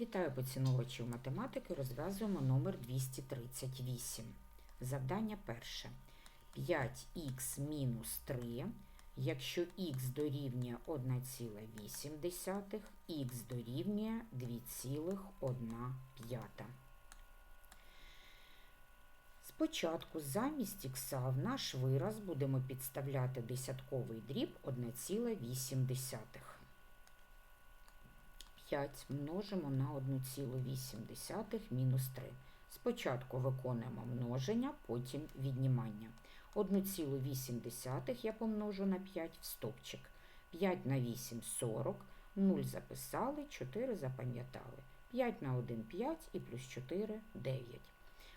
Вітаю поціновувачів математики. Розв'язуємо номер 238. Завдання перше. 5х мінус 3, якщо х дорівнює 1,8, х дорівнює 2,1. Спочатку замість х в наш вираз будемо підставляти десятковий дріб 1,8. 5 множимо на 1,8 мінус 3. Спочатку виконуємо множення, потім віднімання. 1,8 я помножу на 5 в стопчик. 5 на 8 – 40, 0 записали, 4 запам'ятали. 5 на 1 – 5 і плюс 4 – 9.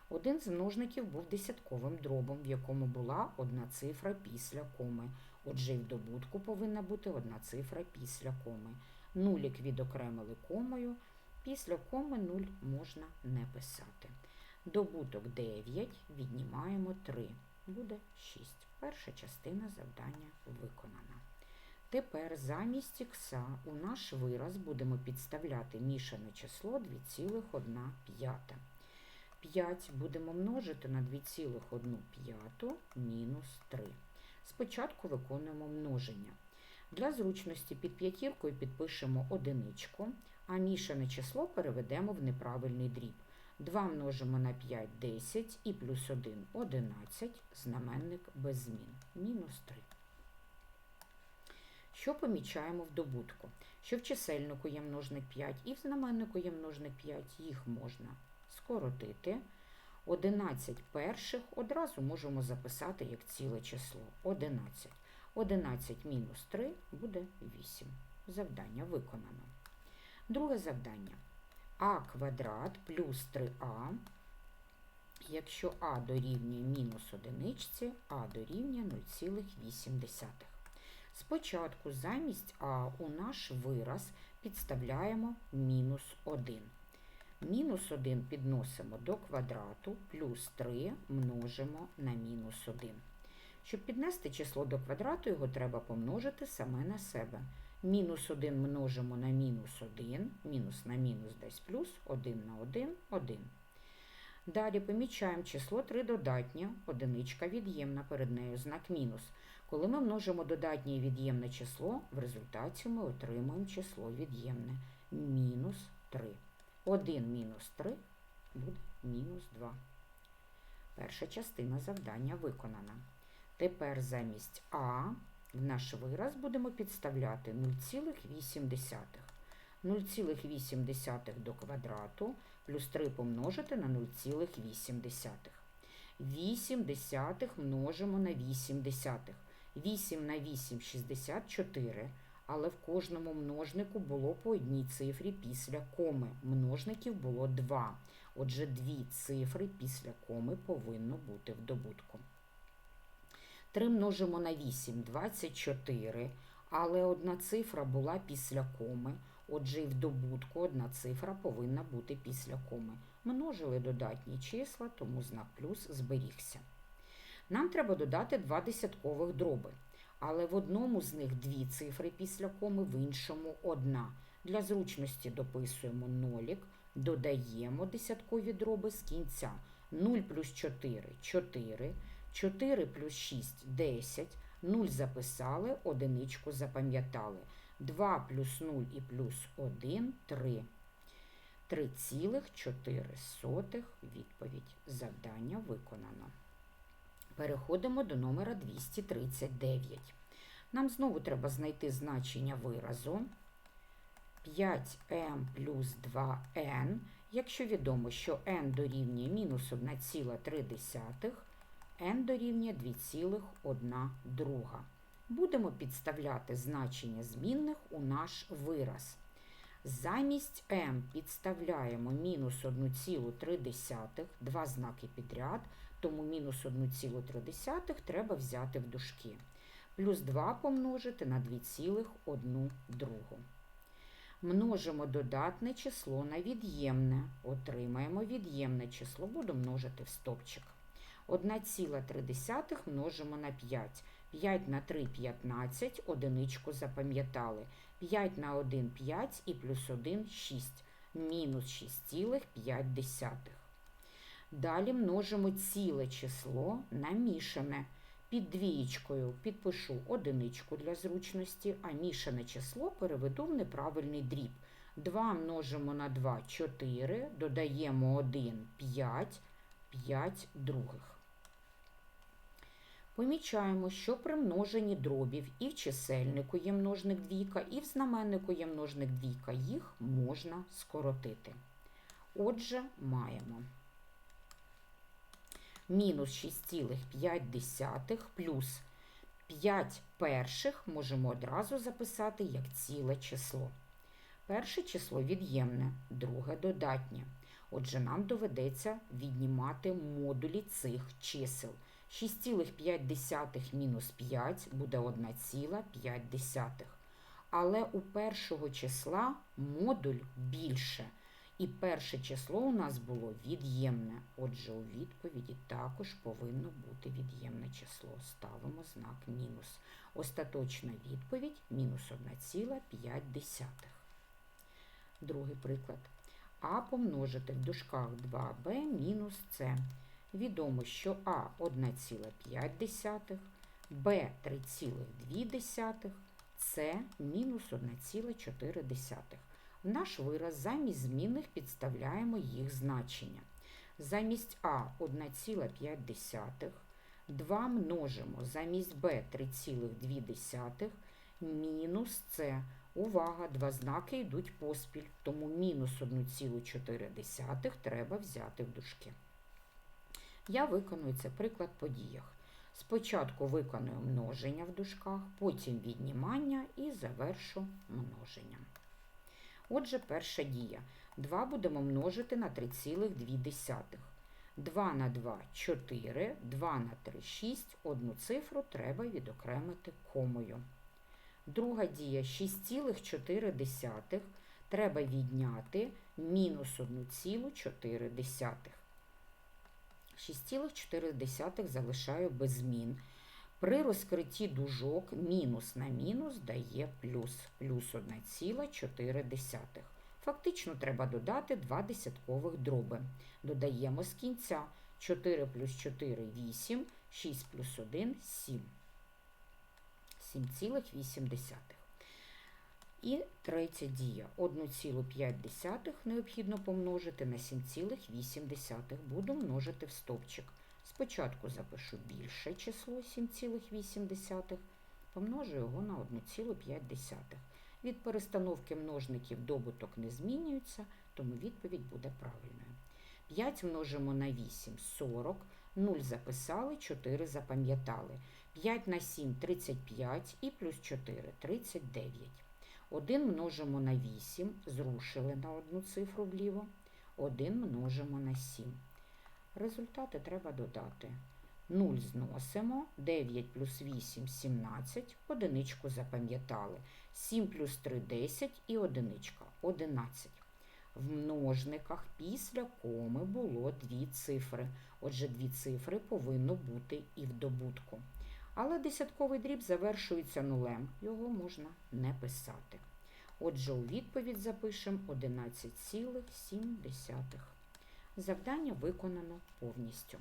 Один з множників був десятковим дробом, в якому була одна цифра після коми. Отже, і в добутку повинна бути одна цифра після коми. Нулік відокремили комою, після коми 0 можна не писати. Добуток 9 віднімаємо 3, буде 6. Перша частина завдання виконана. Тепер замість х у наш вираз будемо підставляти мішане число 2,1 5 будемо множити на 2,1 мінус 3. Спочатку виконуємо множення. Для зручності під п'ятіркою підпишемо одиничку, а мішане число переведемо в неправильний дріб. 2 множимо на 5 – 10 і плюс 1 – 11, знаменник без змін. Мінус 3. Що помічаємо в добутку? Що в чисельнику є множник 5 і в знаменнику є множник 5, їх можна скоротити. 11 перших одразу можемо записати як ціле число 11. 11 мінус 3 буде 8. Завдання виконано. Друге завдання. А квадрат плюс 3а. Якщо а дорівнює мінус одиничці, а дорівнює 0,8. Спочатку замість а у наш вираз підставляємо мінус 1. Мінус 1 підносимо до квадрату, плюс 3 множимо на мінус 1. Щоб піднести число до квадрату, його треба помножити саме на себе. Мінус 1 множимо на мінус 1, мінус на мінус дасть плюс, 1 на 1 – 1. Далі помічаємо число 3 додатнє, одиничка від'ємна, перед нею знак мінус. Коли ми множимо додатнє і від'ємне число, в результаті ми отримуємо число від'ємне мінус 3. 1 мінус 3 буде мінус 2. Перша частина завдання виконана. Тепер замість А в наш вираз будемо підставляти 0,8. 0,8 до квадрату плюс 3 помножити на 0,8. 8 десятих множимо на 8 десятих. 8 на 8 – 64, але в кожному множнику було по одній цифрі після коми. Множників було 2. Отже, дві цифри після коми повинно бути в добутку. 3 множимо на 8 – 24, але одна цифра була після коми. Отже, і в добутку одна цифра повинна бути після коми. Множили додатні числа, тому знак плюс зберігся. Нам треба додати два десяткових дроби, але в одному з них дві цифри після коми, в іншому одна. Для зручності дописуємо нолік, додаємо десяткові дроби з кінця. 0 плюс 4 – 4, 4 плюс 6 – 10, 0 записали, одиничку запам'ятали. 2 плюс 0 і плюс 1 – 3. 3,4 відповідь. Завдання виконано. Переходимо до номера 239. Нам знову треба знайти значення виразу 5m плюс 2n, якщо відомо, що n дорівнює мінус 1,3, n дорівнює 2,1 друга. Будемо підставляти значення змінних у наш вираз. Замість m підставляємо мінус 1,3, два знаки підряд, тому мінус 1,3 треба взяти в дужки. Плюс 2 помножити на 2,1 другу. Множимо додатне число на від'ємне. Отримаємо від'ємне число, буду множити в стопчик. 1,3 множимо на 5. 5 на 3 – 15, одиничку запам'ятали. 5 на 1 – 5 і плюс 1 – 6. мінус 6,5. Далі множимо ціле число на мішане. Під двієчкою підпишу одиничку для зручності, а мішане число переведу в неправильний дріб. 2 множимо на 2 – 4, додаємо 1 – 5, 5 других. Помічаємо, що при множенні дробів і в чисельнику є множник двійка, і в знаменнику є множник двійка. Їх можна скоротити. Отже, маємо мінус 6,5 плюс 5 перших можемо одразу записати як ціле число. Перше число від'ємне, друге додатнє. Отже, нам доведеться віднімати модулі цих чисел. 6,5 мінус 5 буде 1,5. Але у першого числа модуль більше. І перше число у нас було від'ємне. Отже, у відповіді також повинно бути від'ємне число. Ставимо знак мінус. Остаточна відповідь мінус 1,5. Другий приклад. А помножити в дужках 2b мінус С. Відомо, що А 1,5, Б 3,2, С мінус 1,4. В наш вираз замість змінних підставляємо їх значення. Замість А 1,5, 2 множимо замість Б 3,2, мінус С. Увага, два знаки йдуть поспіль, тому мінус 1,4 треба взяти в дужки. Я виконую це приклад по діях. Спочатку виконую множення в дужках, потім віднімання і завершу множенням. Отже, перша дія. 2 будемо множити на 3,2. 2 на 2 – 4, 2 на 3 – 6. Одну цифру треба відокремити комою. Друга дія 6,4 треба відняти мінус 1,4. 6,4 залишаю без змін. При розкритті дужок мінус на мінус дає плюс, плюс 1,4. Фактично треба додати два десяткових дроби. Додаємо з кінця 4 плюс 4 – 8, 6 плюс 1 – 7. 7,8. І третя дія. 1,5 необхідно помножити на 7,8. Буду множити в стовпчик. Спочатку запишу більше число 7,8, помножу його на 1,5. Від перестановки множників добуток не змінюється, тому відповідь буде правильною. 5 множимо на 8 – 40, 0 записали, 4 запам'ятали. 5 на 7 – 35 і плюс 4 – 39. 1 множимо на 8, зрушили на одну цифру вліво. 1 множимо на 7. Результати треба додати. 0 зносимо, 9 плюс 8 – 17, одиничку запам'ятали. 7 плюс 3 – 10 і одиничка – 11. В множниках після коми було дві цифри. Отже, дві цифри повинно бути і в добутку. Але десятковий дріб завершується нулем, його можна не писати. Отже, у відповідь запишемо 11,7. Завдання виконано повністю.